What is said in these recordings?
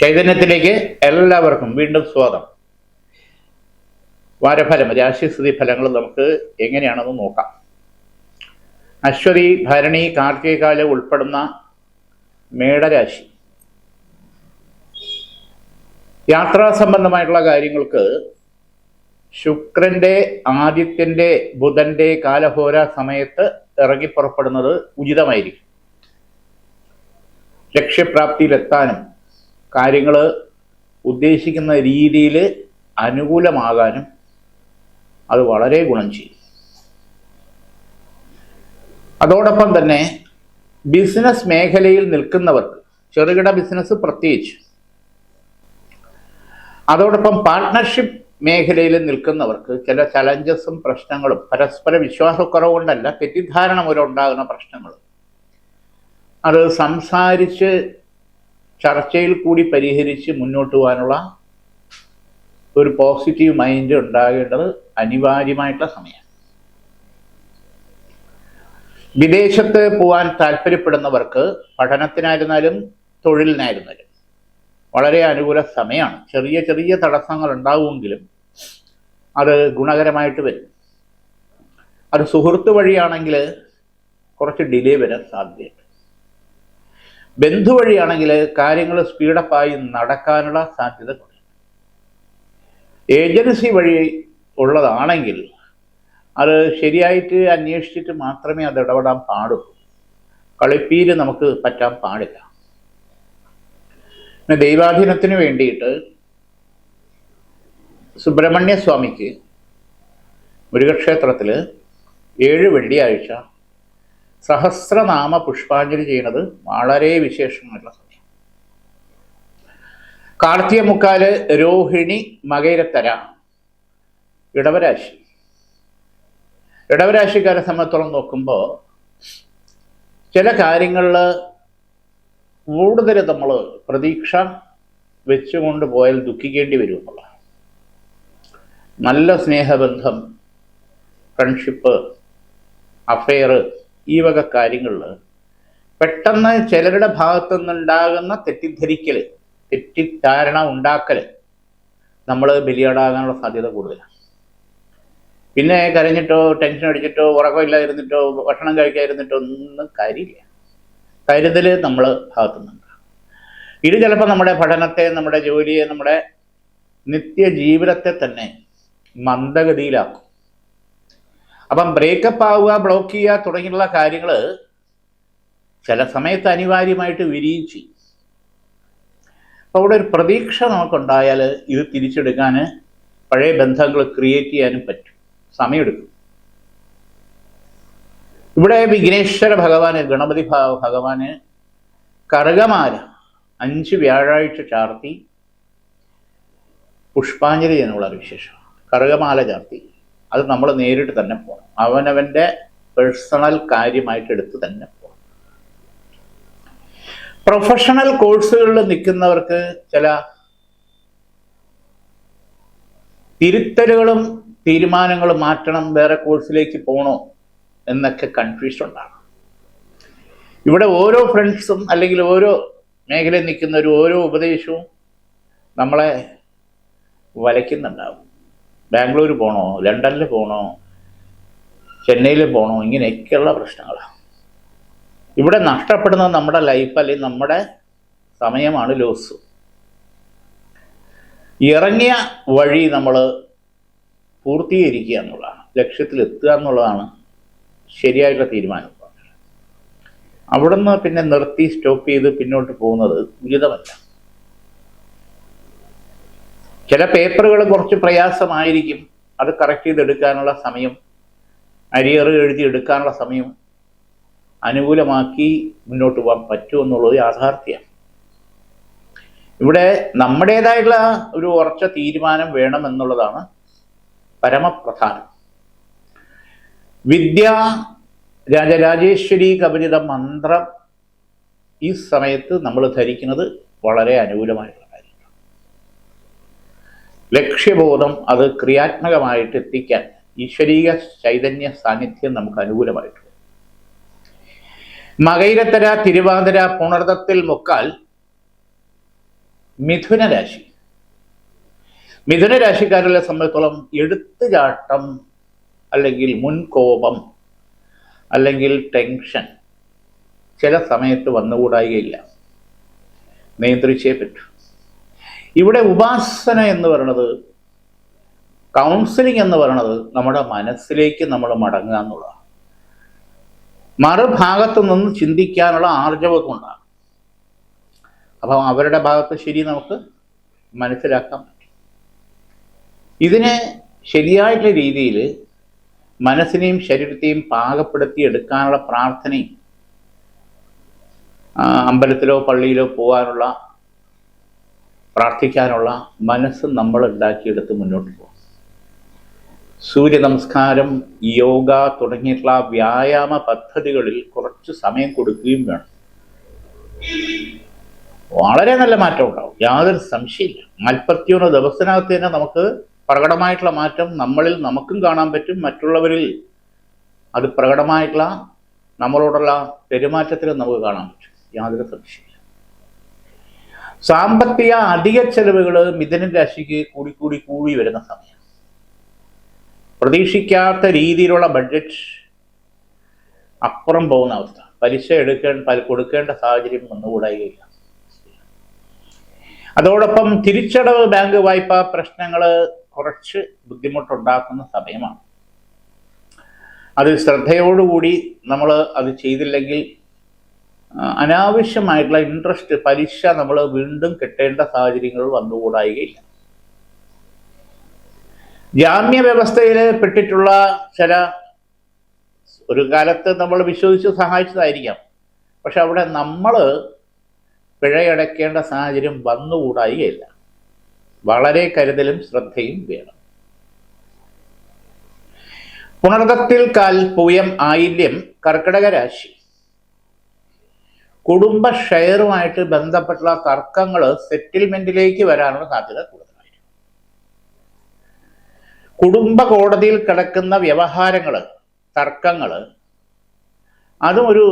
ചൈതന്യത്തിലേക്ക് എല്ലാവർക്കും വീണ്ടും സ്വാഗതം. വാരഫലം രാശിസ്ഥിതി ഫലങ്ങൾ നമുക്ക് എങ്ങനെയാണെന്ന് നോക്കാം. അശ്വതി ഭരണി കാർത്തികാല ഉൾപ്പെടുന്ന മേടരാശി. യാത്രാ സംബന്ധമായിട്ടുള്ള കാര്യങ്ങൾക്ക് ശുക്രന്റെ ആദിത്യന്റെ ബുധന്റെ കാലഹോര സമയത്ത് ഇറങ്ങി പുറപ്പെടുന്നത് ഉചിതമായിരിക്കും. ലക്ഷ്യപ്രാപ്തിയിലെത്താനും കാര്യങ്ങൾ ഉദ്ദേശിക്കുന്ന രീതിയിൽ അനുകൂലമാകാനും അത് വളരെ ഗുണം ചെയ്യും. അതോടൊപ്പം തന്നെ ബിസിനസ് മേഖലയിൽ നിൽക്കുന്നവർക്ക് ചെറുകിട ബിസിനസ് പ്രത്യേകിച്ച് അതോടൊപ്പം പാർട്ട്ണർഷിപ്പ് മേഖലയിൽ നിൽക്കുന്നവർക്ക് ചില ചലഞ്ചസും പ്രശ്നങ്ങളും പരസ്പര വിശ്വാസക്കുറവ് കൊണ്ടല്ല തെറ്റിദ്ധാരണ മൂലം ഉണ്ടാകുന്ന പ്രശ്നങ്ങൾ അത് സംസാരിച്ച് ചർച്ചയിൽ കൂടി പരിഹരിച്ച് മുന്നോട്ട് പോകാനുള്ള ഒരു പോസിറ്റീവ് മൈൻഡ് ഉണ്ടാകേണ്ടത് അനിവാര്യമായിട്ടുള്ള സമയം വിദേശത്ത് പോകാൻ താല്പര്യപ്പെടുന്നവർക്ക് പഠനത്തിനായിരുന്നാലും തൊഴിലിനായിരുന്നാലും വളരെ അനുകൂല സമയമാണ്. ചെറിയ ചെറിയ തടസ്സങ്ങൾ ഉണ്ടാവുമെങ്കിലും അത് ഗുണകരമായിട്ട് വരും. അത് സുഹൃത്ത് വഴിയാണെങ്കിൽ കുറച്ച് ഡിലേ വരാൻ സാധ്യതയുണ്ട്. ബന്ധു വഴിയാണെങ്കിൽ കാര്യങ്ങൾ സ്പീഡപ്പായി നടക്കാനുള്ള സാധ്യത ഏജൻസി വഴി ഉള്ളതാണെങ്കിൽ അത് ശരിയായിട്ട് അന്വേഷിച്ചിട്ട് മാത്രമേ അത് ഇടപെടാൻ പാടുള്ളൂ. കളിപ്പീര് നമുക്ക് പറ്റാൻ പാടില്ല. പിന്നെ ദൈവാധീനത്തിന് വേണ്ടിയിട്ട് സുബ്രഹ്മണ്യ സ്വാമിക്ക് മുരുകക്ഷേത്രത്തിൽ ഏഴ് വെള്ളിയാഴ്ച സഹസ്രനാമ പുഷ്പാഞ്ജലി ചെയ്യുന്നത് വളരെ വിശേഷമായിട്ടുള്ള സമയം കാർത്തിക മുക്കാൽ രോഹിണി മകയിരത്തര ഇടവരാശി. ഇടവരാശിക്കാരെ സംബന്ധിച്ചോളം നോക്കുമ്പോൾ ചില കാര്യങ്ങളിൽ കൂടുതൽ നമ്മൾ പ്രതീക്ഷ വെച്ചുകൊണ്ട് പോയാൽ ദുഃഖിക്കേണ്ടി വരും എന്നുള്ള നല്ല സ്നേഹബന്ധം ഫ്രണ്ട്ഷിപ്പ് അഫെയർ ഈ വക കാര്യങ്ങളിൽ പെട്ടെന്ന് ചിലരുടെ ഭാഗത്തു നിന്നുണ്ടാകുന്ന തെറ്റിദ്ധരിക്കൽ തെറ്റിദ്ധാരണ ഉണ്ടാക്കൽ നമ്മൾ ബലിയാടാകാനുള്ള സാധ്യത കൂടുതലാണ്. പിന്നെ കരഞ്ഞിട്ടോ ടെൻഷൻ അടിച്ചിട്ടോ ഉറക്കമില്ലാതിരുന്നിട്ടോ ഭക്ഷണം കഴിക്കാതിരുന്നിട്ടോ ഒന്നും കാര്യമില്ല. കരുതൽ നമ്മൾ ഭാഗത്തുനിന്നുണ്ട് ഇത് ചിലപ്പോൾ നമ്മുടെ പഠനത്തെ നമ്മുടെ ജോലിയെ നമ്മുടെ നിത്യജീവിതത്തെ തന്നെ മന്ദഗതിയിലാക്കും. അപ്പം ബ്രേക്കപ്പ് ആവുക ബ്ലോക്ക് ചെയ്യുക തുടങ്ങിയുള്ള കാര്യങ്ങൾ ചില സമയത്ത് അനിവാര്യമായിട്ട് വിരിയും ചെയ്യും. അപ്പോൾ അവിടെ ഒരു പ്രതീക്ഷ നമുക്കുണ്ടായാൽ ഇത് തിരിച്ചെടുക്കാൻ പഴയ ബന്ധങ്ങൾ ക്രിയേറ്റ് ചെയ്യാനും പറ്റും. സമയമെടുക്കും. ഇവിടെ വിഘ്നേശ്വര ഭഗവാന് ഗണപതി ഭഗവാന് കറുകമാല അഞ്ച് വ്യാഴാഴ്ച ചാർത്തി പുഷ്പാഞ്ജലി എന്നുള്ള വിശേഷം. കറുകമാല ചാർത്തി. അത് നമ്മൾ നേരിട്ട് തന്നെ പോകണം അവനവന്റെ പേഴ്സണൽ കാര്യമായിട്ട് എടുത്ത് തന്നെ പോകണം പ്രൊഫഷണൽ കോഴ്സുകളിൽ നിൽക്കുന്നവർക്ക് ചില തിരുത്തലുകളും തീരുമാനങ്ങളും മാറ്റണം വേറെ കോഴ്സിലേക്ക് പോകണോ എന്നൊക്കെ കൺഫ്യൂഷൻ ഉണ്ടാണ് ഇവിടെ ഓരോ ഫ്രണ്ട്സും അല്ലെങ്കിൽ ഓരോ മേഖലയിൽ നിൽക്കുന്നവരും ഓരോ ഉപദേശവും നമ്മളെ വലയ്ക്കുന്നുണ്ടാവും. ബാംഗ്ലൂർ പോകണോ ലണ്ടനിൽ പോകണോ ചെന്നൈയിൽ പോകണോ ഇങ്ങനെയൊക്കെയുള്ള പ്രശ്നങ്ങളാണ് ഇവിടെ നഷ്ടപ്പെടുന്നത് നമ്മുടെ ലൈഫ് അല്ലെങ്കിൽ നമ്മുടെ സമയമാണ് ലോസ് ഇറങ്ങിയ വഴി നമ്മൾ പൂർത്തീകരിക്കുക എന്നുള്ളതാണ് ലക്ഷ്യത്തിലെത്തുക എന്നുള്ളതാണ് ശരിയായിട്ടുള്ള തീരുമാനം. അവിടുന്ന് പിന്നെ നിർത്തി സ്റ്റോപ്പ് ചെയ്ത് പിന്നോട്ട് പോകുന്നത് ഉചിതമല്ല ചില പേപ്പറുകൾ കുറച്ച് പ്രയാസമായിരിക്കും. അത് കറക്റ്റ് ചെയ്തെടുക്കാനുള്ള സമയം അരിയർ എഴുതി എടുക്കാനുള്ള സമയം അനുകൂലമാക്കി മുന്നോട്ട് പോകാൻ പറ്റുമെന്നുള്ളത് യാഥാർത്ഥ്യമാണ് ഇവിടെ നമ്മുടേതായിട്ടുള്ള ഒരു ഉറച്ച തീരുമാനം വേണം എന്നുള്ളതാണ് പരമപ്രധാനം. വിദ്യ രാജരാജേശ്വരി കവചിത മന്ത്രം ഈ സമയത്ത് നമ്മൾ ധരിക്കുന്നത് വളരെ കാര്യമാണ് ലക്ഷ്യബോധം അത് ക്രിയാത്മകമായിട്ട് എത്തിക്കാൻ ഈശ്വരീയ ചൈതന്യ സാന്നിധ്യം നമുക്ക് അനുകൂലമായിട്ടുണ്ട്. മകൈരത്തര തിരുവാതിര പുണർദത്തിൽ മുക്കാൽ മിഥുന രാശി മിഥുന സംബന്ധിച്ചോളം എടുത്തുചാട്ടം അല്ലെങ്കിൽ മുൻകോപം അല്ലെങ്കിൽ ടെൻഷൻ ചില സമയത്ത് വന്നുകൂടായികയില്ല. നിയന്ത്രിച്ചേ പറ്റൂ. ഇവിടെ ഉപാസന എന്ന് പറയുന്നത് കൗൺസിലിംഗ് എന്ന് പറയുന്നത് നമ്മുടെ മനസ്സിലേക്ക് നമ്മൾ മടങ്ങുക എന്നുള്ളതാണ്. മറുഭാഗത്തു നിന്ന് ചിന്തിക്കാനുള്ള ആർജവം ഉണ്ടാകും അപ്പം അവരുടെ ഭാഗത്ത് ശരി നമുക്ക് മനസ്സിലാക്കാം. ഇതിനെ ശരിയായിട്ടുള്ള രീതിയിൽ മനസ്സിനെയും ശരീരത്തെയും പാകപ്പെടുത്തി എടുക്കാനുള്ള പ്രാർത്ഥനയും അമ്പലത്തിലോ പള്ളിയിലോ പോകാനുള്ള പ്രാർത്ഥിക്കാനുള്ള മനസ്സ് നമ്മൾ ഉണ്ടാക്കിയെടുത്ത് മുന്നോട്ട് പോകും സൂര്യ നമസ്കാരം യോഗ തുടങ്ങിയിട്ടുള്ള വ്യായാമ പദ്ധതികളിൽ കുറച്ച് സമയം കൊടുക്കുകയും വേണം. വളരെ നല്ല മാറ്റം ഉണ്ടാവും. യാതൊരു സംശയമില്ല. നാൽപ്പത്തിയൊന്ന് ദിവസത്തിനകത്ത് തന്നെ നമുക്ക് പ്രകടമായിട്ടുള്ള മാറ്റം നമ്മളിൽ നമുക്കും കാണാൻ പറ്റും. മറ്റുള്ളവരിൽ അത് പ്രകടമായിട്ടുള്ള നമ്മളോടുള്ള പെരുമാറ്റത്തിൽ നമുക്ക് കാണാൻ പറ്റും. യാതൊരു സംശയമില്ല സാമ്പത്തിക അധിക ചെലവുകൾ മിഥുന രാശിക്ക് കൂടി കൂടി കൂടി വരുന്ന സമയം. പ്രതീക്ഷിക്കാത്ത രീതിയിലുള്ള ബഡ്ജറ്റ് അപ്പുറം പോകുന്ന അവസ്ഥ. പലിശ എടുക്കേണ്ട കൊടുക്കേണ്ട സാഹചര്യം വന്നുകൂടായികയില്ല അതോടൊപ്പം തിരിച്ചടവ് ബാങ്ക് വായ്പ പ്രശ്നങ്ങൾ കുറച്ച് ബുദ്ധിമുട്ടുണ്ടാക്കുന്ന സമയമാണ്. അതിൽ ശ്രദ്ധയോടുകൂടി നമ്മൾ അത് ചെയ്തില്ലെങ്കിൽ അനാവശ്യമായിട്ടുള്ള ഇൻട്രസ്റ്റ് പലിശ നമ്മൾ വീണ്ടും കിട്ടേണ്ട സാഹചര്യങ്ങൾ വന്നുകൂടായികയില്ല. ജാമ്യ വ്യവസ്ഥയിൽ പെട്ടിട്ടുള്ള ചില ഒരു കാലത്ത് നമ്മൾ വിശ്വസിച്ച് സഹായിച്ചതായിരിക്കാം. പക്ഷെ അവിടെ നമ്മൾ പിഴയടയ്ക്കേണ്ട സാഹചര്യം വന്നുകൂടായികയില്ല. വളരെ കരുതലും ശ്രദ്ധയും വേണം. പുണർദത്തിൽ കാൽ പൂയം ആയില്യം കർക്കിടക രാശി. കുടുംബ ഷെയറുമായിട്ട് ബന്ധപ്പെട്ടുള്ള തർക്കങ്ങൾ സെറ്റിൽമെന്റിലേക്ക് വരാനുള്ള സാധ്യത കൂടുതലായിരിക്കും കുടുംബ കോടതിയിൽ കിടക്കുന്ന വ്യവഹാരങ്ങൾ തർക്കങ്ങൾ അതും ഒരു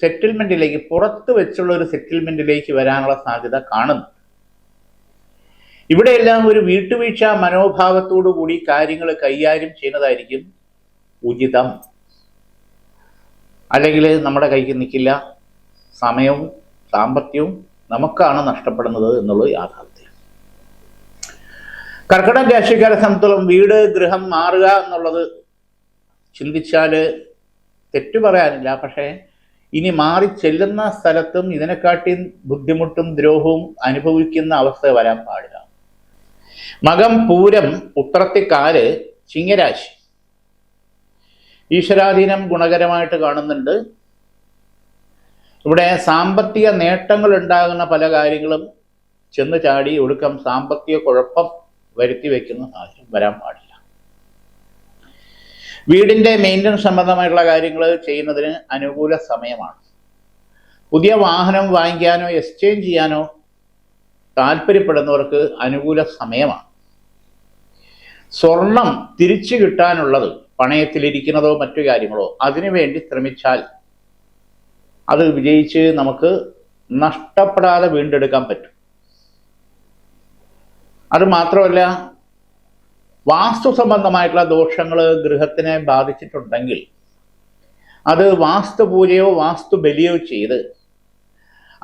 സെറ്റിൽമെന്റിലേക്ക് പുറത്ത് വെച്ചുള്ള ഒരു സെറ്റിൽമെന്റിലേക്ക് വരാനുള്ള സാധ്യത കാണുന്നു. ഇവിടെയെല്ലാം ഒരു വീട്ടുവീഴ്ച മനോഭാവത്തോടു കൂടി കാര്യങ്ങൾ കൈകാര്യം ചെയ്യുന്നതായിരിക്കും ഉചിതം. അല്ലെങ്കിൽ നമ്മുടെ കൈക്ക് നിൽക്കില്ല. സമയവും സാമ്പത്തികവും നമുക്കാണ് നഷ്ടപ്പെടുന്നത് എന്നുള്ളത് യാഥാർത്ഥ്യം. കർക്കിടക രാശിക്കാരെ സംബന്ധിച്ചോളം വീട് ഗൃഹം മാറുക എന്നുള്ളത് ചിന്തിച്ചാൽ തെറ്റു പറയാനില്ല. പക്ഷേ ഇനി മാറി ചെല്ലുന്ന സ്ഥലത്തും ഇതിനെക്കാട്ടി ബുദ്ധിമുട്ടും ദ്രോഹവും അനുഭവിക്കുന്ന അവസ്ഥ വരാൻ പാടില്ല. മകം പൂരം ഉത്രത്തിക്കാൽ ചിങ്ങരാശി. ഈശ്വരാധീനം ഗുണകരമായിട്ട് കാണുന്നുണ്ട്. ഇവിടെ സാമ്പത്തിക നേട്ടങ്ങൾ ഉണ്ടാകുന്ന പല കാര്യങ്ങളും ചെന്ന് ചാടി ഒടുക്കം സാമ്പത്തിക കുഴപ്പം വരുത്തി വെക്കുന്ന സാഹചര്യം വരാൻ പാടില്ല. വീടിന്റെ മെയിന്റനൻസ് സംബന്ധമായിട്ടുള്ള കാര്യങ്ങൾ ചെയ്യുന്നതിന് അനുകൂല സമയമാണ്. പുതിയ വാഹനം വാങ്ങിക്കാനോ എക്സ്ചേഞ്ച് ചെയ്യാനോ താല്പര്യപ്പെടുന്നവർക്ക് അനുകൂല സമയമാണ്. സ്വർണം തിരിച്ചു കിട്ടാനുള്ളത് പണയത്തിലിരിക്കുന്നതോ മറ്റു കാര്യങ്ങളോ അതിനുവേണ്ടി ശ്രമിച്ചാൽ അത് വിജയിച്ച് നമുക്ക് നഷ്ടപ്പെടാതെ വീണ്ടെടുക്കാൻ പറ്റും. അത് മാത്രമല്ല വാസ്തു സംബന്ധമായിട്ടുള്ള ദോഷങ്ങൾ ഗൃഹത്തിനെ ബാധിച്ചിട്ടുണ്ടെങ്കിൽ അത് വാസ്തു പൂജയോ വാസ്തു ബലിയോ ചെയ്ത്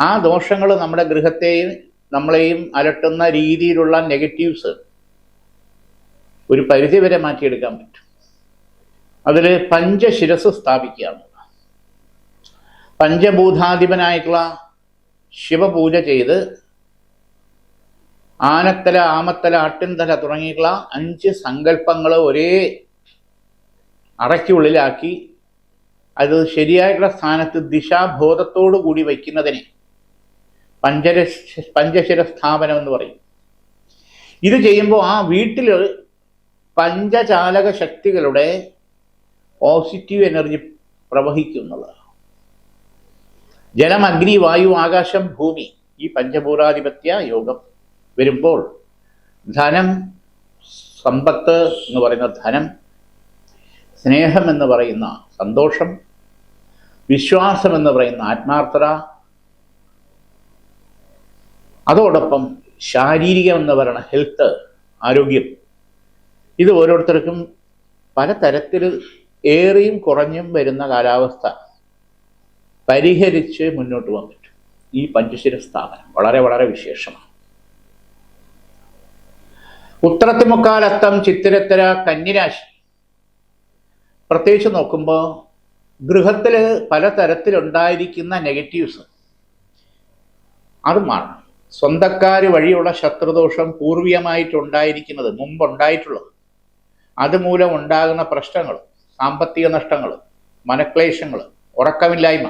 ആ ദോഷങ്ങൾ നമ്മുടെ ഗൃഹത്തെയും നമ്മളെയും അലട്ടുന്ന രീതിയിലുള്ള നെഗറ്റീവ്സ് ഒരു പരിധിവരെ മാറ്റിയെടുക്കാൻ പറ്റും. അതിൽ പഞ്ചശിരസ് സ്ഥാപിക്കുകയാണ്. പഞ്ചഭൂതാധിപനായിട്ടുള്ള ശിവപൂജ ചെയ്ത് ആനത്തല ആമത്തല അട്ടിൻതല തുടങ്ങിയിട്ടുള്ള അഞ്ച് സങ്കല്പങ്ങൾ ഒരേ അറയ്ക്കുള്ളിലാക്കി അത് ശരിയായിട്ടുള്ള സ്ഥാനത്ത് ദിശാബോധത്തോടു കൂടി വയ്ക്കുന്നതിനെ പഞ്ചര പഞ്ചശിര സ്ഥാപനം എന്ന് പറയും. ഇത് ചെയ്യുമ്പോൾ ആ വീട്ടിൽ പഞ്ചചാലക ശക്തികളുടെ പോസിറ്റീവ് എനർജി പ്രവഹിക്കുന്നുള്ളതാണ്. ജലം അഗ്നി വായു ആകാശം ഭൂമി ഈ പഞ്ചഭൂതാധിപത്യ യോഗം വരുമ്പോൾ ധനം സമ്പത്ത് എന്ന് പറയുന്ന ധനം സ്നേഹം എന്ന് പറയുന്ന സന്തോഷം വിശ്വാസം എന്ന് പറയുന്ന ആത്മാർത്ഥത അതോടൊപ്പം ശാരീരികം എന്ന് പറയുന്ന ഹെൽത്ത് ആരോഗ്യം. ഇത് ഓരോരുത്തർക്കും പലതരത്തിൽ ഏറിയും കുറഞ്ഞും വരുന്ന കാലാവസ്ഥ. പരിഹരിച്ച് മുന്നോട്ട് പറ്റും ഈ പഞ്ചശിര സ്ഥാപനം വളരെ വളരെ വിശേഷമാണ്. ഉത്തരത്തിമുക്കാലത്തം ചിത്തിരത്തര കന്നിരാശി. പ്രത്യേകിച്ച് നോക്കുമ്പോൾ ഗൃഹത്തിൽ പലതരത്തിലുണ്ടായിരിക്കുന്ന നെഗറ്റീവ്സ് അത് മാറണം സ്വന്തക്കാർ വഴിയുള്ള ശത്രുദോഷം പൂർവീയമായിട്ടുണ്ടായിരിക്കുന്നത് മുമ്പുണ്ടായിട്ടുള്ളത്. അതുമൂലം ഉണ്ടാകുന്ന പ്രശ്നങ്ങൾ സാമ്പത്തിക നഷ്ടങ്ങൾ മനക്ലേശങ്ങൾ ഉറക്കമില്ലായ്മ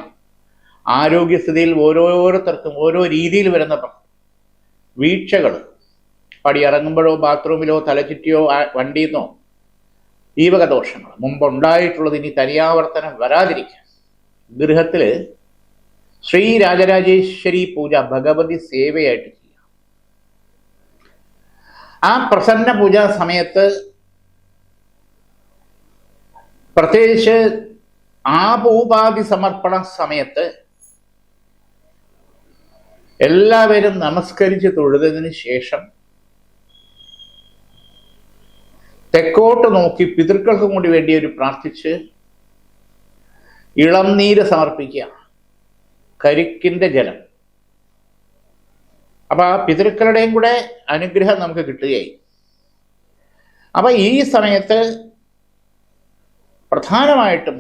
ആരോഗ്യസ്ഥിതിയിൽ ഓരോരുത്തർക്കും ഓരോ രീതിയിൽ വരുന്ന വീഴ്ചകൾ. പടി ഇറങ്ങുമ്പോഴോ ബാത്റൂമിലോ തലചുറ്റിയോ വണ്ടിയിൽ നിന്നോ ഈ ദോഷങ്ങൾ. മുമ്പുണ്ടായിട്ടുള്ളത് ഇനി തനിയാവർത്തനം വരാതിരിക്കാൻ. ഗൃഹത്തിൽ ശ്രീ രാജരാജേശ്വരി പൂജ ഭഗവതി സേവയായിട്ട് ചെയ്യാം. ആ പ്രസന്ന പൂജാ സമയത്ത് പ്രത്യേകിച്ച് ആപൂപാതി സമർപ്പണ സമയത്ത് എല്ലാവരും നമസ്കരിച്ച് തൊഴുതതിന് ശേഷം തെക്കോട്ട് നോക്കി പിതൃക്കൾക്കും കൂടി വേണ്ടി ഒരു പ്രാർത്ഥിച്ച് ഇളം നീര് സമർപ്പിക്കുക. കരിക്കിന്റെ ജലം. അപ്പൊ ആ പിതൃക്കളുടെയും കൂടെ അനുഗ്രഹം നമുക്ക് കിട്ടുകയായി. അപ്പൊ ഈ സമയത്ത് പ്രധാനമായിട്ടും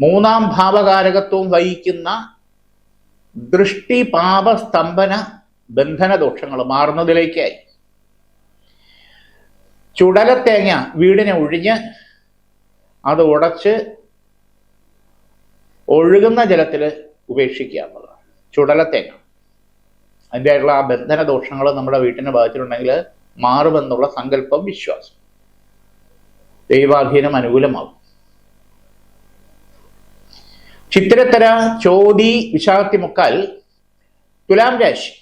മൂന്നാം ഭാവകാരകത്വം വഹിക്കുന്ന ദൃഷ്ടി പാപ സ്തംഭന ബന്ധന ദോഷങ്ങൾ മാറുന്നതിലേക്കായി ചുടലത്തേങ്ങ വീടിനെ ഒഴിഞ്ഞ് അത് ഉടച്ച് ഒഴുകുന്ന ജലത്തിൽ ഉപേക്ഷിക്കുക എന്നുള്ളതാണ്. ചുടലത്തേങ്ങ അതിന്റെ ആയിട്ടുള്ള ആ ബന്ധന ദോഷങ്ങൾ നമ്മുടെ വീട്ടിനെ ബാധിച്ചിട്ടുണ്ടെങ്കിൽ മാറുമെന്നുള്ള സങ്കല്പം വിശ്വാസം. ദൈവാധീനം അനുകൂലമാകും. ചിത്തിരത്തര ചോതി വിശാഖത്തി മുക്കാൽ തുലാം രാശി.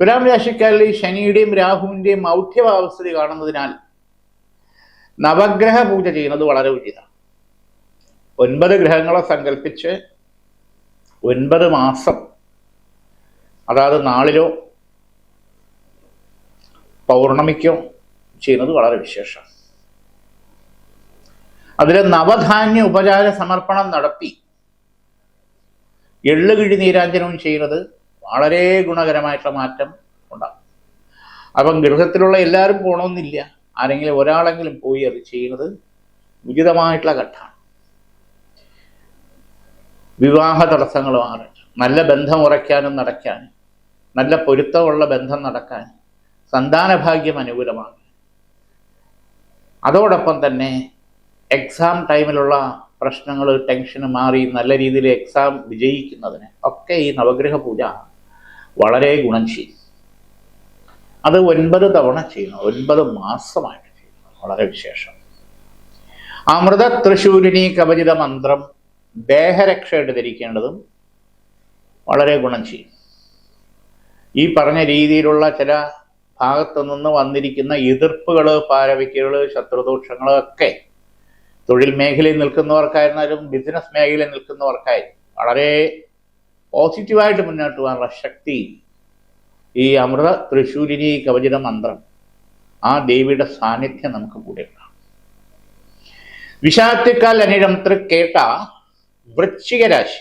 തുലാം രാശിക്കാരിൽ ശനിയുടെയും രാഹുവിന്റെയും മൗഢ്യഭാവസ്ഥിതി കാണുന്നതിനാൽ നവഗ്രഹ പൂജ ചെയ്യുന്നത് വളരെ ഉചിതമാണ് ഒൻപത് ഗ്രഹങ്ങളെ സങ്കല്പിച്ച് ഒൻപത് മാസം അതായത് നാളിലോ പൗർണമിക്കോ ചെയ്യുന്നത് വളരെ വിശേഷം. അതിൽ നവധാന്യ ഉപചാര സമർപ്പണം നടത്തി. എള്ളുകിഴി നീരാഞ്ജനവും ചെയ്യുന്നത് വളരെ ഗുണകരമായിട്ടുള്ള മാറ്റം ഉണ്ടാകും അപ്പം ഗൃഹത്തിലുള്ള എല്ലാവരും പോകണമെന്നില്ല ആരെങ്കിലും ഒരാളെങ്കിലും പോയി അത് ചെയ്യുന്നത് ഉചിതമായിട്ടുള്ള ഘട്ടമാണ്. വിവാഹ തടസ്സങ്ങൾ മാറാൻ നല്ല ബന്ധം ഉറയ്ക്കാനും നടക്കാനും നല്ല പൊരുത്തമുള്ള ബന്ധം നടക്കാൻ സന്താനഭാഗ്യം അനുകൂലമാണ്. അതോടൊപ്പം തന്നെ എക്സാം ടൈമിലുള്ള പ്രശ്നങ്ങൾ ടെൻഷൻ മാറി നല്ല രീതിയിൽ എക്സാം വിജയിക്കുന്നതിന് ഒക്കെ ഈ നവഗ്രഹ പൂജ വളരെ ഗുണം ചെയ്യും. അത് ഒൻപത് തവണ ചെയ്യുന്നു. ഒൻപത് മാസമായിട്ട് ചെയ്യുന്നു. വളരെ വിശേഷം. അമൃത തൃശൂരിനി കവചിത മന്ത്രം ദേഹരക്ഷയായിട്ട് ധരിക്കേണ്ടതും വളരെ ഗുണം ചെയ്യും. ഈ പറഞ്ഞ രീതിയിലുള്ള ചില ഭാഗത്തു നിന്ന് വന്നിരിക്കുന്ന എതിർപ്പുകൾ പാരവിക്കുകൾ ശത്രുദോഷങ്ങൾ ഒക്കെ തൊഴിൽ മേഖലയിൽ നിൽക്കുന്നവർക്കായിരുന്നാലും ബിസിനസ് മേഖലയിൽ നിൽക്കുന്നവർക്കായി വളരെ പോസിറ്റീവായിട്ട് മുന്നോട്ട് പോകാനുള്ള ശക്തി ഈ അമൃത തൃശൂരിനി കവചിത മന്ത്രം ആ ദേവിയുടെ സാന്നിധ്യം നമുക്ക് കൂടെ ഉണ്ടാകും വിഷാത്തിക്കാൽ അനിഴം തൃക്കേട്ട വൃശ്ചിക രാശി.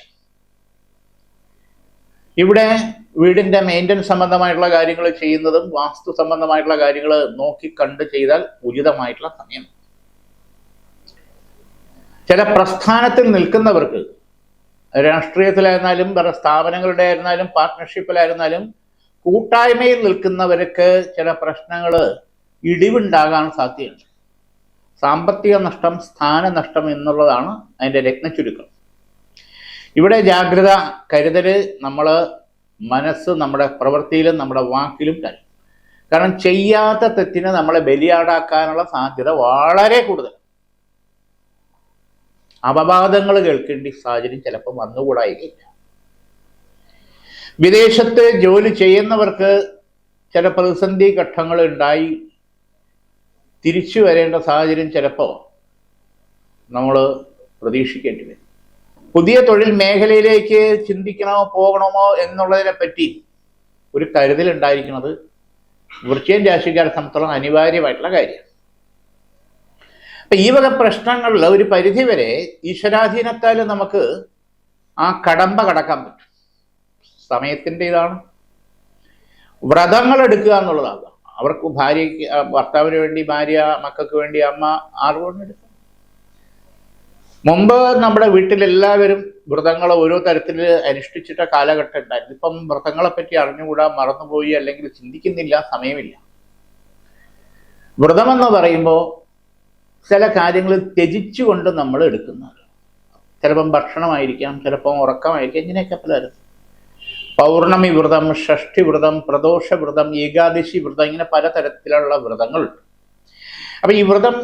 ഇവിടെ വീടിന്റെ മെയിന്റനൻസ് സംബന്ധമായിട്ടുള്ള കാര്യങ്ങൾ ചെയ്യുന്നതും വാസ്തു സംബന്ധമായിട്ടുള്ള കാര്യങ്ങൾ നോക്കി കണ്ട് ചെയ്താൽ ഉചിതമായിട്ടുള്ള സമയം. ചില പ്രസ്ഥാനത്തിൽ നിൽക്കുന്നവർക്ക് രാഷ്ട്രീയത്തിലായിരുന്നാലും വേറെ സ്ഥാപനങ്ങളുടെ ആയിരുന്നാലും പാർട്ട്ണർഷിപ്പിലായിരുന്നാലും കൂട്ടായ്മയിൽ നിൽക്കുന്നവർക്ക് ചില പ്രശ്നങ്ങൾ ഇടിവുണ്ടാകാൻ സാധ്യതയുണ്ട്. സാമ്പത്തിക നഷ്ടം സ്ഥാനനഷ്ടം എന്നുള്ളതാണ് അതിന്റെ രത്നച്ചുരുക്കം. ഇവിടെ ജാഗ്രത കരുതൽ നമ്മൾ മനസ്സ് നമ്മുടെ പ്രവൃത്തിയിലും നമ്മുടെ വാക്കിലും കരുതും. കാരണം ചെയ്യാത്ത തെറ്റിനെ നമ്മളെ ബലിയാടാക്കാനുള്ള സാധ്യത വളരെ കൂടുതൽ അപവാദങ്ങൾ കേൾക്കേണ്ട സാഹചര്യം ചിലപ്പോൾ വന്നുകൂടായില്ല വിദേശത്ത് ജോലി ചെയ്യുന്നവർക്ക് ചില പ്രതിസന്ധി ഘട്ടങ്ങൾ ഉണ്ടായി തിരിച്ചു വരേണ്ട സാഹചര്യം ചിലപ്പോൾ നമ്മൾ പ്രതീക്ഷിക്കേണ്ടി വരും. പുതിയ തൊഴിൽ മേഖലയിലേക്ക് ചിന്തിക്കണമോ പോകണമോ എന്നുള്ളതിനെ പറ്റി ഒരു കരുതൽ ഉണ്ടായിരിക്കുന്നത് വൃശ്ചികൻ രാശിക്കാരെ സംബന്ധിച്ചോളം അനിവാര്യമായിട്ടുള്ള കാര്യം അപ്പൊ ഈ വക പ്രശ്നങ്ങളിൽ ഒരു പരിധിവരെ ഈശ്വരാധീനത്താൽ നമുക്ക് ആ കടമ്പ കടക്കാൻ പറ്റും. സമയത്തിന്റെ ഇതാണ് വ്രതങ്ങൾ എടുക്കുക എന്നുള്ളതാണ് അവർക്ക് ഭാര്യയ്ക്ക് ഭർത്താവിന് വേണ്ടി ഭാര്യ മക്കൾക്ക് വേണ്ടി അമ്മ ആർക്കും എടുക്കാം. മുമ്പ് നമ്മുടെ വീട്ടിലെല്ലാവരും വ്രതങ്ങൾ ഓരോ തരത്തിൽ അനുഷ്ഠിച്ചിട്ട കാലഘട്ടം ഉണ്ടായിരുന്നു. ഇപ്പം വ്രതങ്ങളെ പറ്റി അറിഞ്ഞുകൂടാ മറന്നുപോയി അല്ലെങ്കിൽ ചിന്തിക്കുന്നില്ല സമയമില്ല. വ്രതമെന്ന് പറയുമ്പോൾ ചില കാര്യങ്ങൾ ത്യജിച്ചുകൊണ്ട് നമ്മൾ എടുക്കുന്നത്. ചിലപ്പം ഭക്ഷണമായിരിക്കാം ചിലപ്പം ഉറക്കമായിരിക്കാം ഇങ്ങനെയൊക്കെ പലരും പൗർണമി വ്രതം ഷഷ്ടി വ്രതം പ്രദോഷ വ്രതം ഏകാദശി വ്രതം ഇങ്ങനെ പലതരത്തിലുള്ള വ്രതങ്ങളുണ്ട് അപ്പൊ ഈ വ്രതം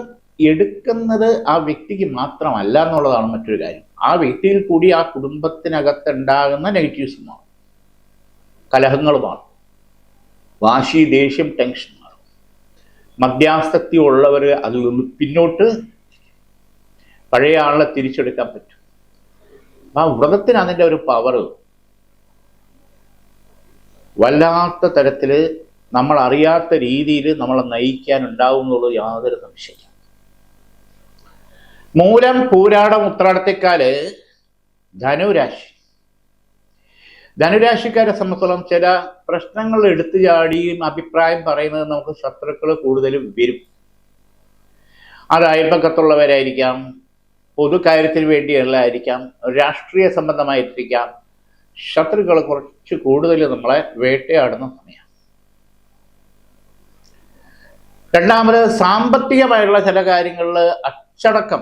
എടുക്കുന്നത് ആ വ്യക്തിക്ക് മാത്രമല്ല എന്നുള്ളതാണ് മറ്റൊരു കാര്യം. ആ വ്യക്തിയിൽ കൂടി ആ കുടുംബത്തിനകത്ത് ഉണ്ടാകുന്ന കലഹങ്ങളുമാണ്. വാശി ദേഷ്യം ടെൻഷൻ മധ്യാസക്തി ഉള്ളവർ അതിൽ നിന്ന് പിന്നോട്ട് പഴയ ആളെ തിരിച്ചെടുക്കാൻ പറ്റും. ആ വ്രതത്തിന് അതിന്റെ ഒരു പവർ വല്ലാത്ത തരത്തിൽ നമ്മൾ അറിയാത്ത രീതിയിൽ നമ്മളെ നയിക്കാൻ ഉണ്ടാവും എന്നുള്ളത് യാതൊരു സംശയമില്ല. മൂലം പൂരാടം ഉത്രാടത്തെക്കാൽ ധനുരാശി. ധനുരാശിക്കാരെ സംബന്ധിച്ചോളം ചില പ്രശ്നങ്ങൾ എടുത്തു ചാടിയും അഭിപ്രായം പറയുന്നത് നമുക്ക് ശത്രുക്കൾ കൂടുതലും വരും. അത് അയൽപ്പക്കത്തുള്ളവരായിരിക്കാം പൊതുകാര്യത്തിന് വേണ്ടിയുള്ളതായിരിക്കാം രാഷ്ട്രീയ സംബന്ധമായിരിക്കാം. ശത്രുക്കൾ കുറച്ച് കൂടുതൽ നമ്മളെ വേട്ടയാടുന്ന സമയം. രണ്ടാമത് സാമ്പത്തികമായുള്ള ചില കാര്യങ്ങളിൽ അച്ചടക്കം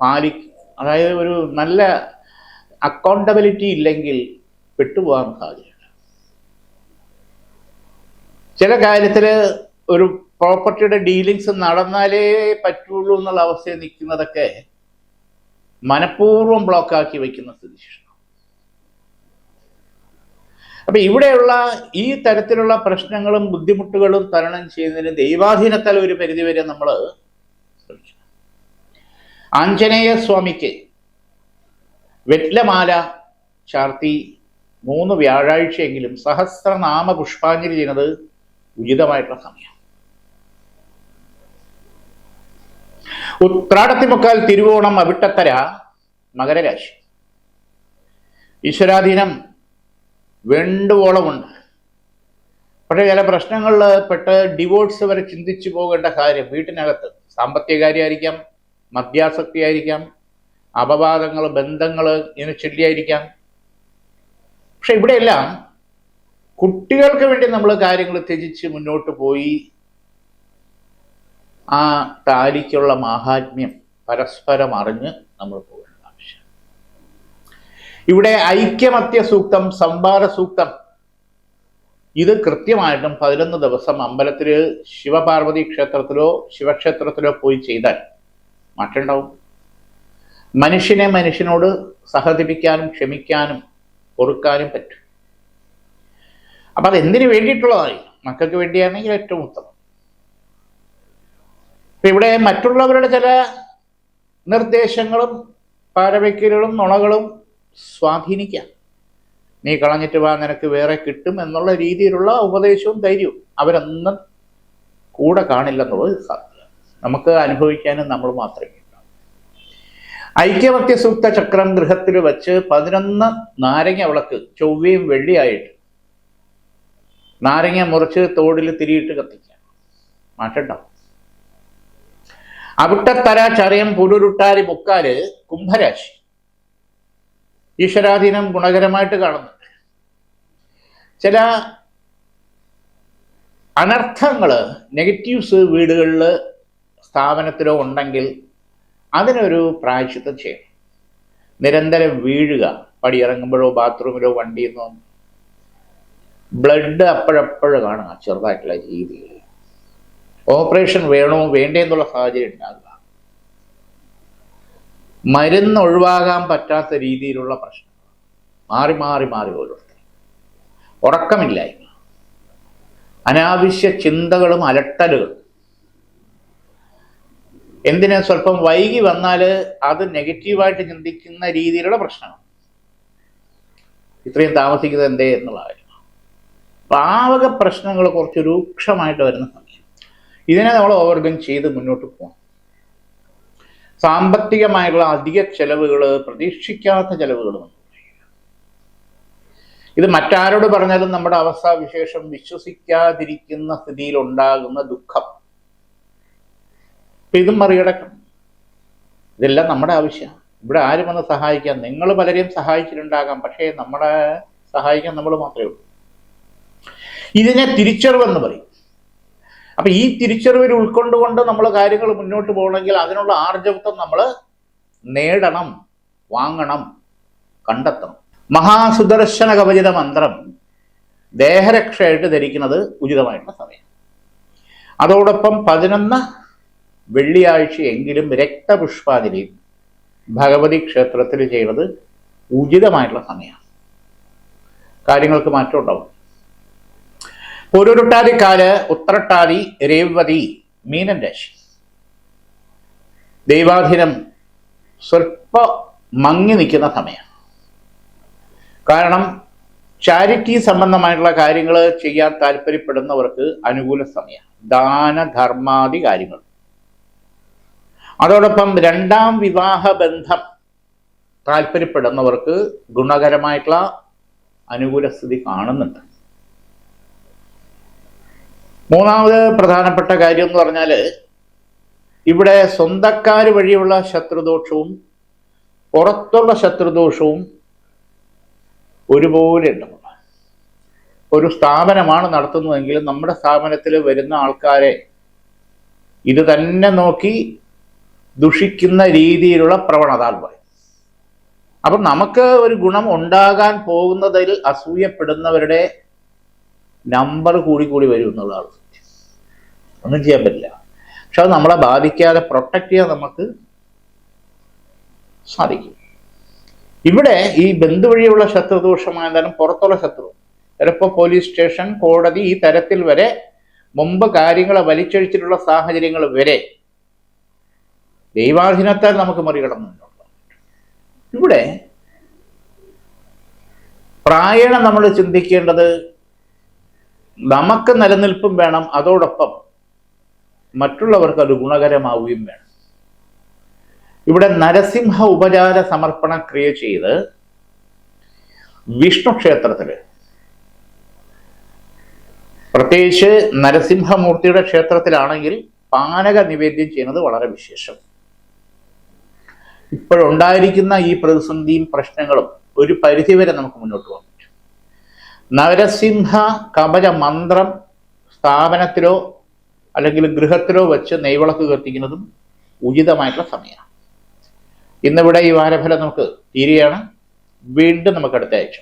പാലിക്കും അതായത് ഒരു നല്ല അക്കൗണ്ടബിലിറ്റി ഇല്ലെങ്കിൽ പെട്ടുപോകാൻ സാധ്യതയുണ്ട് ചില കാര്യത്തിൽ ഒരു പ്രോപ്പർട്ടിയുടെ ഡീലിങ്സ് നടന്നാലേ പറ്റുള്ളൂ എന്നുള്ള അവസ്ഥയിൽ നിൽക്കുന്നതൊക്കെ മനഃപൂർവം ബ്ലോക്കാക്കി വയ്ക്കുന്ന സ്ഥിതി അപ്പൊ ഇവിടെയുള്ള ഈ തരത്തിലുള്ള പ്രശ്നങ്ങളും ബുദ്ധിമുട്ടുകളും തരണം ചെയ്യുന്നതിന് ദൈവാധീനത്താൽ ഒരു പരിധിവരെ നമ്മൾ ആഞ്ജനേയ സ്വാമിക്ക് വെറ്റ്ലമാല ചാർത്തി മൂന്ന് വ്യാഴാഴ്ചയെങ്കിലും സഹസ്രനാമ പുഷ്പാഞ്ജലി ചെയ്യുന്നത് ഉചിതമായിട്ടുള്ള സമയം ഉത്രാടത്തിമുക്കാൽ തിരുവോണം അവിട്ടത്തര മകരരാശി. ഈശ്വരാധീനം വേണ്ടുവോളമുണ്ട്. പക്ഷേ ചില പ്രശ്നങ്ങളിൽ പെട്ട് ഡിവോഴ്സ് വരെ ചിന്തിച്ചു പോകേണ്ട കാര്യം വീട്ടിനകത്ത് സാമ്പത്തിക കാര്യമായിരിക്കാം മദ്യാസക്തി ആയിരിക്കാം അപവാദങ്ങൾ ബന്ധങ്ങൾ ഇങ്ങനെ ചൊല്ലിയായിരിക്കാം പക്ഷെ ഇവിടെയെല്ലാം കുട്ടികൾക്ക് വേണ്ടി നമ്മൾ കാര്യങ്ങൾ ത്യജിച്ച് മുന്നോട്ട് പോയി. ആ താലിക്കുള്ള മാഹാത്മ്യം പരസ്പരം അറിഞ്ഞ് നമ്മൾ പോകേണ്ട ആവശ്യം. ഇവിടെ ഐക്യമത്യ സൂക്തം സംവാദ സൂക്തം. ഇത് കൃത്യമായിട്ടും പതിനൊന്ന് ദിവസം അമ്പലത്തിൽ ശിവപാർവതി ക്ഷേത്രത്തിലോ ശിവക്ഷേത്രത്തിലോ പോയി ചെയ്താൽ മാറ്റമുണ്ടാവും മനുഷ്യനെ മനുഷ്യനോട് സഹതിപ്പിക്കാനും ക്ഷമിക്കാനും പൊറുക്കാനും പറ്റും. അപ്പം അതെന്തിനു വേണ്ടിയിട്ടുള്ളതായി? മക്കൾക്ക് വേണ്ടിയാണെങ്കിൽ ഏറ്റവും ഉത്തമം. ഇപ്പൊ ഇവിടെ മറ്റുള്ളവരുടെ ചില നിർദ്ദേശങ്ങളും പാരവയ്ക്കലുകളും നുണകളും സ്വാധീനിക്കാം. നീ കളഞ്ഞിട്ട് വാ നിനക്ക് വേറെ കിട്ടും എന്നുള്ള രീതിയിലുള്ള ഉപദേശവും ധൈര്യവും അവരൊന്നും കൂടെ കാണില്ലെന്നുള്ളത് നമുക്ക് അനുഭവിക്കാനും നമ്മൾ മാത്രമേ ഉണ്ടാവൂ സൂക്ത ചക്രം ഗൃഹത്തിൽ വെച്ച് പതിനൊന്ന് നാരങ്ങ വിളക്ക് ചൊവ്വയും വെള്ളിയായിട്ട്. നാരങ്ങ മുറിച്ച് തോടിൽ തിരിയിട്ട് കത്തിക്കാം മാറ്റണ്ട? അവിട്ടത്തര ചറിയം പുരുരുട്ടാരി മുക്കാൽ കുംഭരാശി. ഈശ്വരാധീനം ഗുണകരമായിട്ട് കാണുന്നുണ്ട്. ചില അനർത്ഥങ്ങൾ നെഗറ്റീവ്സ് വീടുകളിൽ സ്ഥാപനത്തിലോ ഉണ്ടെങ്കിൽ അതിനൊരു പ്രായശ്ചിത്തം ചെയ്യണം. നിരന്തരം വീഴുക പടിയിറങ്ങുമ്പോഴോ ബാത്റൂമിലോ വണ്ടിയിൽ നിന്നോ ബ്ലഡ് അപ്പോഴപ്പോഴും കാണുക ചെറുതായിട്ടുള്ള രീതിയിൽ. ഓപ്പറേഷൻ വേണോ വേണ്ടേ എന്നുള്ള സാഹചര്യം ഉണ്ടാകുക. മരുന്ന് ഒഴിവാകാൻ പറ്റാത്ത രീതിയിലുള്ള പ്രശ്നം മാറി മാറി മാറി ഓരോരുത്തർ. ഉറക്കമില്ലായ്മ. അനാവശ്യ ചിന്തകളും അലട്ടലുകളും. എന്തിന് സ്വല്പം വൈകി വന്നാൽ അത് നെഗറ്റീവായിട്ട് ചിന്തിക്കുന്ന രീതിയിലുള്ള പ്രശ്നമാണ്. ഇത്രയും താമസിക്കുന്നത് എന്തേ എന്നുള്ള കാര്യം. പാവക പ്രശ്നങ്ങൾ കുറച്ച് രൂക്ഷമായിട്ട് വരുന്ന സമയം ഇതിനെ നമ്മൾ ഓവർകം ചെയ്ത് മുന്നോട്ട് പോകണം സാമ്പത്തികമായിട്ടുള്ള അധിക ചെലവുകൾ പ്രതീക്ഷിക്കാത്ത ചെലവുകൾ ഇത് മറ്റാരോട് പറഞ്ഞാലും നമ്മുടെ അവസ്ഥാവിശേഷം വിശ്വസിക്കാതിരിക്കുന്ന സ്ഥിതിയിൽ ഉണ്ടാകുന്ന ദുഃഖം. ഇതും മറികടക്കണം. ഇതെല്ലാം നമ്മുടെ ആവശ്യമാണ് ഇവിടെ ആരും വന്ന് സഹായിക്കാൻ നിങ്ങൾ പലരെയും സഹായിച്ചിട്ടുണ്ടാകാം. പക്ഷേ നമ്മളെ സഹായിക്കാൻ നമ്മൾ മാത്രമേ ഉള്ളൂ. ഇതിനെ തിരിച്ചറിവെന്ന് പറയും. അപ്പൊ ഈ തിരിച്ചറിവിൽ ഉൾക്കൊണ്ടുകൊണ്ട് നമ്മൾ കാര്യങ്ങൾ മുന്നോട്ട് പോകണമെങ്കിൽ അതിനുള്ള ആർജവത്വം നമ്മൾ നേടണം വാങ്ങണം കണ്ടെത്തണം. മഹാസുദർശന കവചിത മന്ത്രം ദേഹരക്ഷയായിട്ട് ധരിക്കുന്നത് ഉചിതമായിട്ടുള്ള സമയം. അതോടൊപ്പം പതിനൊന്ന് വെള്ളിയാഴ്ചയെങ്കിലും രക്തപുഷ്പാഞ്ജലി ഭഗവതി ക്ഷേത്രത്തിൽ ചെയ്യുന്നത് ഉചിതമായിട്ടുള്ള സമയമാണ്. കാര്യങ്ങൾക്ക് മാറ്റം ഉണ്ടാവും. പൊരുരുട്ടാതിക്കാൽ ഉത്രട്ടാതി രേവതി മീനൻ രാശി. ദൈവാധീനം സ്വൽപ്പ മങ്ങി നിൽക്കുന്ന സമയം കാരണം ചാരിറ്റി സംബന്ധമായിട്ടുള്ള കാര്യങ്ങൾ ചെയ്യാൻ താല്പര്യപ്പെടുന്നവർക്ക് അനുകൂല സമയം ദാനധർമാദി കാര്യങ്ങൾ. അതോടൊപ്പം രണ്ടാം വിവാഹ ബന്ധം താല്പര്യപ്പെടുന്നവർക്ക് ഗുണകരമായിട്ടുള്ള അനുകൂല സ്ഥിതി കാണുന്നുണ്ട്. മൂന്നാമത് പ്രധാനപ്പെട്ട കാര്യം എന്ന് പറഞ്ഞാൽ ഇവിടെ സ്വന്തക്കാർ വഴിയുള്ള ശത്രുദോഷവും പുറത്തുള്ള ശത്രുദോഷവും ഒരുപോലെ ഉണ്ടാവും ഒരു സ്ഥാപനമാണ് നടത്തുന്നതെങ്കിൽ നമ്മുടെ സ്ഥാപനത്തിൽ വരുന്ന ആൾക്കാരെ ഇത് തന്നെ നോക്കി ദുഷിക്കുന്ന രീതിയിലുള്ള പ്രവണത എന്ന് പറയും. അപ്പം നമുക്ക് ഒരു ഗുണം ഉണ്ടാകാൻ പോകുന്നതിൽ അസൂയപ്പെടുന്നവരുടെ നമ്പർ കൂടി കൂടി വരും എന്നുള്ളതാണ് ഒന്നും ചെയ്യാൻ പറ്റില്ല. പക്ഷെ അത് നമ്മളെ ബാധിക്കാതെ പ്രൊട്ടക്ട് ചെയ്യാൻ നമുക്ക് സാധിക്കും. ഇവിടെ ഈ ബന്ധു വഴിയുള്ള തരം പുറത്തുള്ള ശത്രു ചിലപ്പോൾ പോലീസ് സ്റ്റേഷൻ കോടതി ഈ തരത്തിൽ വരെ മുമ്പ് കാര്യങ്ങളെ വലിച്ചഴിച്ചിട്ടുള്ള സാഹചര്യങ്ങൾ വരെ ദൈവാധീനത്താൽ നമുക്ക് മറികടന്നുണ്ട്? ഇവിടെ പ്രായണ നമ്മൾ ചിന്തിക്കേണ്ടത് നമുക്ക് നിലനിൽപ്പും വേണം അതോടൊപ്പം മറ്റുള്ളവർക്ക് അത് ഗുണകരമാവുകയും വേണം. ഇവിടെ നരസിംഹ ഉപചാര സമർപ്പണ ക്രിയ ചെയ്ത് വിഷ്ണു ക്ഷേത്രത്തിൽ പ്രത്യേകിച്ച് നരസിംഹമൂർത്തിയുടെ ക്ഷേത്രത്തിലാണെങ്കിൽ പാനക നിവേദ്യം ചെയ്യുന്നത് വളരെ വിശേഷം. ഇപ്പോഴുണ്ടായിരിക്കുന്ന ഈ പ്രതിസന്ധിയും പ്രശ്നങ്ങളും ഒരു പരിധിവരെ നമുക്ക് മുന്നോട്ട് പറ്റും. നരസിംഹ കവച മന്ത്രം സ്ഥാപനത്തിലോ അല്ലെങ്കിൽ ഗൃഹത്തിലോ വെച്ച് നെയ്വിളക്ക് കത്തിക്കുന്നതും ഉചിതമായിട്ടുള്ള സമയമാണ്. ഇന്നിവിടെ ഈ വാരഫലം നമുക്ക് തീരുകയാണ്. വീണ്ടും നമുക്ക് അടുത്ത ആഴ്ച